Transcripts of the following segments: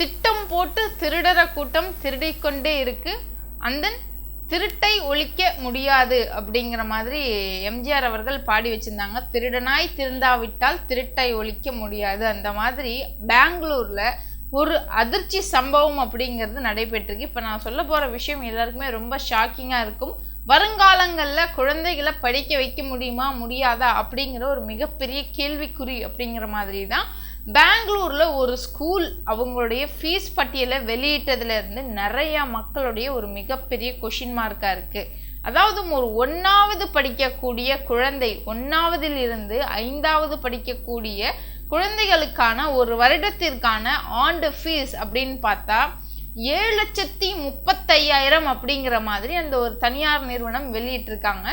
திட்டம் போட்டு திருடர கூட்டம் திருடிக்கொண்டே இருக்கு. அந்த திருட்டை ஒழிக்க முடியாது அப்படிங்கிற மாதிரி எம்ஜிஆர் அவர்கள் பாடி வச்சுருந்தாங்க. திருடனாய் திருந்தாவிட்டால் திருட்டை ஒழிக்க முடியாது. அந்த மாதிரி பெங்களூரில் ஒரு அதிர்ச்சி சம்பவம் அப்படிங்கிறது நடைபெற்றிருக்கு. இப்போ நான் சொல்ல போகிற விஷயம் எல்லாருக்குமே ரொம்ப ஷாக்கிங்காக இருக்கும். வருங்காலங்களில் குழந்தைகளை படிக்க வைக்க முடியுமா முடியாதா அப்படிங்கிற ஒரு மிகப்பெரிய கேள்விக்குறி அப்படிங்கிற மாதிரி தான் பெங்களூரில் ஒரு ஸ்கூல் அவங்களுடைய ஃபீஸ் பட்டியலை வெளியிட்டதுலேருந்து நிறையா மக்களுடைய ஒரு மிகப்பெரிய கொஷின் மார்க்காக இருக்குது அதாவது ஒரு ஒன்றாவது படிக்கக்கூடிய குழந்தை ஒன்றாவதிலிருந்து ஐந்தாவது படிக்கக்கூடிய குழந்தைகளுக்கான ஒரு வருடத்திற்கான ஆண்டு ஃபீஸ் அப்படின்னு பார்த்தா ஏழு லட்சத்தி முப்பத்தையாயிரம் அப்படிங்கிற மாதிரி அந்த ஒரு தனியார் நிறுவனம் வெளியிட்டிருக்காங்க.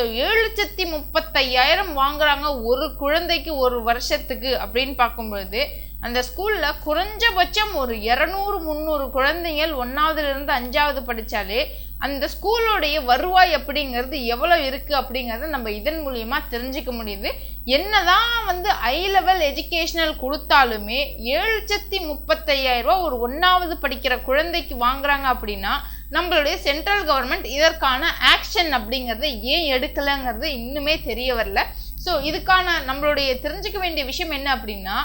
ஸோ ஏழு லட்சத்தி முப்பத்தையாயிரம் வாங்குறாங்க ஒரு குழந்தைக்கு ஒரு வருஷத்துக்கு அப்படின்னு பார்க்கும்பொழுது அந்த ஸ்கூலில் குறைஞ்சபட்சம் ஒரு இரநூறு முந்நூறு குழந்தைகள் ஒன்றாவதுலேருந்து அஞ்சாவது படித்தாலே அந்த ஸ்கூலோடைய வருவாய் அப்படிங்கிறது எவ்வளோ இருக்குது அப்படிங்கிறத நம்ம இதன் மூலியமாக தெரிஞ்சுக்க முடியுது. என்னதான் வந்து ஐ லெவல் எஜுகேஷனல் கொடுத்தாலுமே ஏழு லட்சத்தி முப்பத்தையாயிரரூபா ஒரு ஒன்றாவது படிக்கிற குழந்தைக்கு வாங்குறாங்க அப்படின்னா நம்மளுடைய சென்ட்ரல் கவர்மெண்ட் இதற்கான ஆக்ஷன் அப்படிங்கிறத ஏன் எடுக்கலைங்கிறது இன்னுமே தெரிய வரல. ஸோ இதுக்கான நம்மளுடைய தெரிஞ்சுக்க வேண்டிய விஷயம் என்ன அப்படின்னா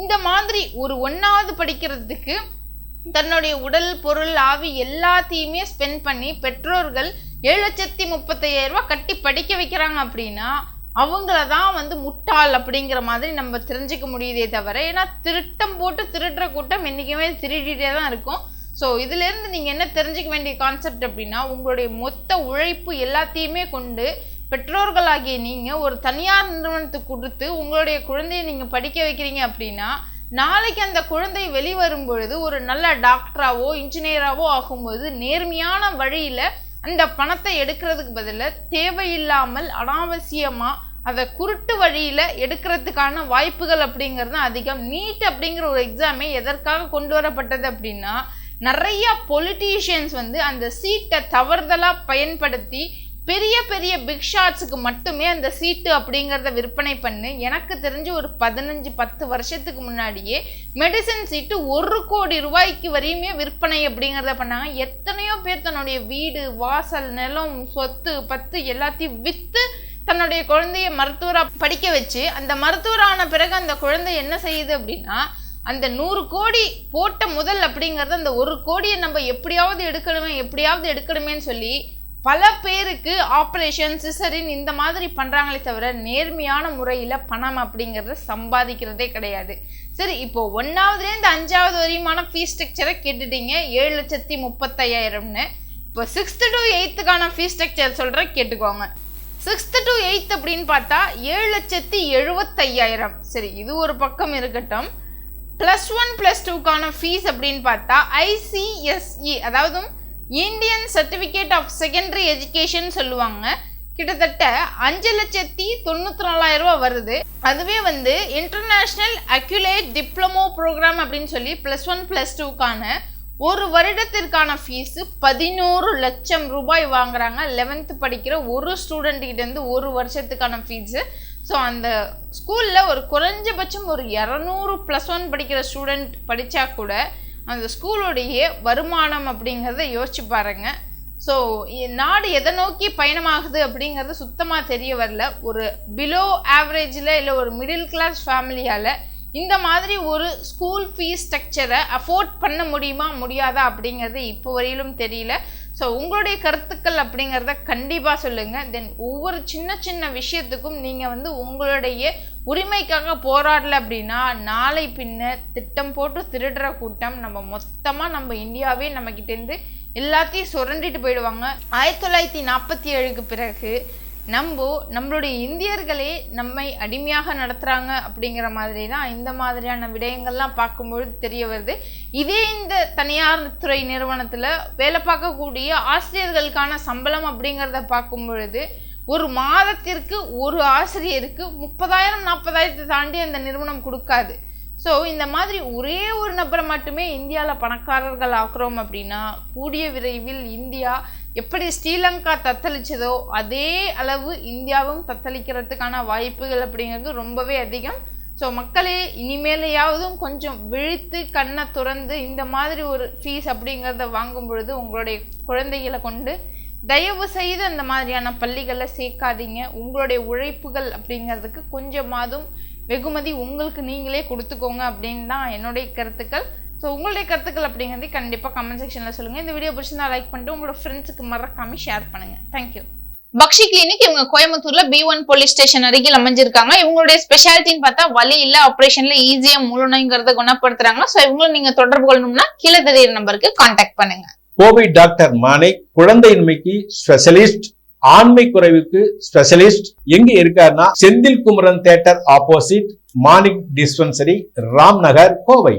இந்த மாதிரி ஒரு ஒன்றாவது படிக்கிறதுக்கு தன்னுடைய உடல் பொருள் ஆவி எல்லாத்தையுமே ஸ்பெண்ட் பண்ணி பெற்றோர்கள் ஏழு லட்சத்தி முப்பத்தையாயிரம் ரூபா கட்டி படிக்க வைக்கிறாங்க அப்படின்னா அவங்கள தான் வந்து முட்டாள் அப்படிங்கிற மாதிரி நம்ம தெரிஞ்சுக்க முடியுதே தவிர ஏன்னா திருட்டம் போட்டு திருடுற கூட்டம் என்றைக்குமே திருடிட்டே தான் இருக்கும். ஸோ இதுலேருந்து நீங்கள் என்ன தெரிஞ்சுக்க வேண்டிய கான்செப்ட் அப்படின்னா உங்களுடைய மொத்த உழைப்பு எல்லாத்தையுமே கொண்டு பெற்றோர்களாகிய நீங்கள் ஒரு தனியார் நிறுவனத்துக்கு கொடுத்து உங்களுடைய குழந்தையை நீங்கள் படிக்க வைக்கிறீங்க அப்படின்னா நாளைக்கு அந்த குழந்தை வெளிவரும் பொழுது ஒரு நல்ல டாக்டராகவோ இன்ஜினியராகவோ ஆகும்போது நேர்மையான வழியில் அந்த பணத்தை எடுக்கிறதுக்கு பதிலாக தேவையில்லாமல் அனாவசியமாக அதை குருட்டு வழியில் எடுக்கிறதுக்கான வாய்ப்புகள் அப்படிங்கிறது தான் அதிகம். நீட் அப்படிங்கிற ஒரு எக்ஸாமே எதற்காக கொண்டு வரப்பட்டது அப்படின்னா நிறைய பொலிட்டீஷியன்ஸ் வந்து அந்த சீட்டை தவறுதலாக பயன்படுத்தி பெரிய பெரிய பிக் ஷாட்ஸுக்கு மட்டுமே அந்த சீட்டு அப்படிங்கிறத விற்பனை பண்ணி. எனக்கு தெரிஞ்சு ஒரு பதினஞ்சு பத்து வருஷத்துக்கு முன்னாடியே மெடிசன் சீட்டு ஒரு கோடி ரூபாய்க்கு வரையுமே விற்பனை அப்படிங்கிறத பண்ணாங்க. எத்தனையோ பேர் தன்னுடைய வீடு வாசல் நிலம் சொத்து பத்து எல்லாத்தையும் விற்று தன்னுடைய குழந்தைய மருத்துவராக படிக்க வச்சு அந்த மருத்துவரான பிறகு அந்த குழந்தை என்ன செய்யுது அப்படின்னா அந்த நூறு கோடி போட்ட முதல் அப்படிங்கிறது அந்த ஒரு கோடியை நம்ம எப்படியாவது எடுக்கணுமே எப்படியாவது எடுக்கணுமேன்னு சொல்லி பல பேருக்கு ஆப்ரேஷன் சிசரின் இந்த மாதிரி பண்ணுறாங்களே தவிர நேர்மையான முறையில் பணம் அப்படிங்கிறத சம்பாதிக்கிறதே கிடையாது. சரி இப்போ ஒன்றாவதுலேருந்து அஞ்சாவது வரையுமான ஃபீஸ் ஸ்ட்ரக்சரை கேட்டுட்டீங்க. ஏழு லட்சத்தி முப்பத்தையாயிரம்னு. இப்போ சிக்ஸ்த்து டு எயித்துக்கான ஃபீஸ் ஸ்ட்ரக்சர் சொல்கிற கேட்டுக்கோங்க. சிக்ஸ்த்து டு எயித் அப்படின்னு பார்த்தா ஏழு லட்சத்தி எழுபத்தையாயிரம் சரி இது ஒரு பக்கம் இருக்கட்டும். ப்ளஸ் ஒன் ப்ளஸ் டூக்கான ஃபீஸ் அப்படின்னு பார்த்தா ஐசிஎஸ்இ அதாவது Indian certificate of secondary education சொல்லுவாங்க. கிட்டத்தட்ட அஞ்சு லட்சத்தி தொண்ணூற்றி நாலாயிரம் ரூபா வருது. அதுவே வந்து இன்டர்நேஷ்னல் அக்யூலேட் டிப்ளமோ ப்ரோக்ராம் அப்படின்னு சொல்லி ப்ளஸ் ஒன் ப்ளஸ் டூக்கான ஒரு வருடத்திற்கான ஃபீஸு பதினோரு லட்சம் ரூபாய் வாங்குறாங்க. லெவன்த்து படிக்கிற ஒரு ஸ்டூடெண்ட்கிட்டேருந்து ஒரு வருஷத்துக்கான ஃபீஸு ஸோ அந்த ஸ்கூலில் ஒரு குறைஞ்சபட்சம் ஒரு இரநூறு ப்ளஸ் ஒன் படிக்கிற ஸ்டூடெண்ட் படித்தா கூட அந்த ஸ்கூலுடைய வருமானம் அப்படிங்கிறத யோசிச்சு பாருங்க. ஸோ நாடு எதை நோக்கி பயணமாகுது அப்படிங்கிறது சுத்தமாக தெரிய வரல. ஒரு பிலோ ஆவரேஜில் இல்லை ஒரு மிடில் கிளாஸ் ஃபேமிலியால் இந்த மாதிரி ஒரு ஸ்கூல் ஃபீஸ் ஸ்ட்ரக்சரை அஃபோர்ட் பண்ண முடியுமா முடியாதா அப்படிங்கிறது இப்போ வரையிலும் தெரியல. ஸோ உங்களுடைய கருத்துக்கள் அப்படிங்கிறத கண்டிப்பாக சொல்லுங்கள் தென் ஒவ்வொரு சின்ன சின்ன விஷயத்துக்கும் நீங்கள் வந்து உங்களுடைய உரிமைக்காக போராடல அப்படின்னா நாளை பின்ன திட்டம் போட்டு திருடுற கூட்டம் நம்ம மொத்தமாக நம்ம இந்தியாவே நம்மக்கிட்டேருந்து எல்லாத்தையும் சுரண்டிட்டு போயிடுவாங்க. ஆயிரத்தி தொள்ளாயிரத்தி நாற்பத்தி ஏழுக்கு பிறகு நம்ம நம்மளுடைய இந்தியர்களே நம்மை அடிமையாக நடத்துகிறாங்க அப்படிங்கிற மாதிரி தான் இந்த மாதிரியான விடயங்கள்லாம் பார்க்கும்பொழுது தெரிய வருது. இதே இந்த தனியார் துறை நிறுவனத்தில் வேலை பார்க்கக்கூடிய ஆசிரியர்களுக்கான சம்பளம் அப்படிங்கிறத பார்க்கும் பொழுது ஒரு மாதத்திற்கு ஒரு ஆசிரியருக்கு முப்பதாயிரம் நாற்பதாயிரத்தை தாண்டி அந்த நிறுவனம் கொடுக்காது. ஸோ இந்த மாதிரி ஒரே ஒரு நபரை மட்டுமே இந்தியாவில் பணக்காரர்கள் ஆக்குறோம் அப்படின்னா கூடிய விரைவில் இந்தியா எப்படி ஸ்ரீலங்கா தத்தளிச்சதோ அதே அளவு இந்தியாவும் தத்தளிக்கிறதுக்கான வாய்ப்புகள் அப்படிங்கிறது ரொம்பவே அதிகம். ஸோ மக்களே இனிமேலையாவதும் கொஞ்சம் விழித்து கண்ணை துறந்து இந்த மாதிரி ஒரு ஃபீஸ் அப்படிங்கிறத வாங்கும் பொழுது உங்களுடைய குழந்தைகளை கொண்டு தயவு செய்து அந்த மாதிரியான பள்ளிகளில் சேர்க்காதீங்க. உங்களுடைய உழைப்புகள் அப்படிங்கிறதுக்கு கொஞ்சமாதும் வெகுமதி உங்களுக்கு நீங்களே கொடுத்துக்கோங்க அப்படின்னு தான் என்னுடைய கருத்துக்கள். ஸோ உங்களுடைய கருத்துக்கள் அப்படிங்கிறதை கண்டிப்பாக கமெண்ட் செக்ஷனில் சொல்லுங்கள் இந்த வீடியோ பிடிச்சிருந்தா லைக் பண்ணிட்டு உங்களோட ஃப்ரெண்ட்ஸுக்கு மறக்காம ஷேர் பண்ணுங்கள் தேங்க்யூ பக்ஷி கிளினிக் இவங்க கோயம்புத்தூர்ல பி ஒன் போலீஸ் ஸ்டேஷன் அருகில் அமைஞ்சிருக்காங்க. இவங்களுடைய ஸ்பெஷாலிட்டின்னு பார்த்தா வலி இல்ல ஆபரேஷன்ல ஈஸியா முழுநோய்ங்கிறத குணப்படுத்துறாங்க ஸோ இவங்களும் நீங்க தொடர்பு கொள்ளணும்னா கீழே தெரியுற நம்பருக்கு கான்டாக்ட் பண்ணுங்க. கோவை டாக்டர் மாணிக் குழந்தையின்மைக்கு ஸ்பெஷலிஸ்ட் ஆண்மை குறைவுக்கு ஸ்பெஷலிஸ்ட் எங்க இருக்காருன்னா Senthil Kumaran theatre opposite Manik dispensary Ram Nagar Kovai.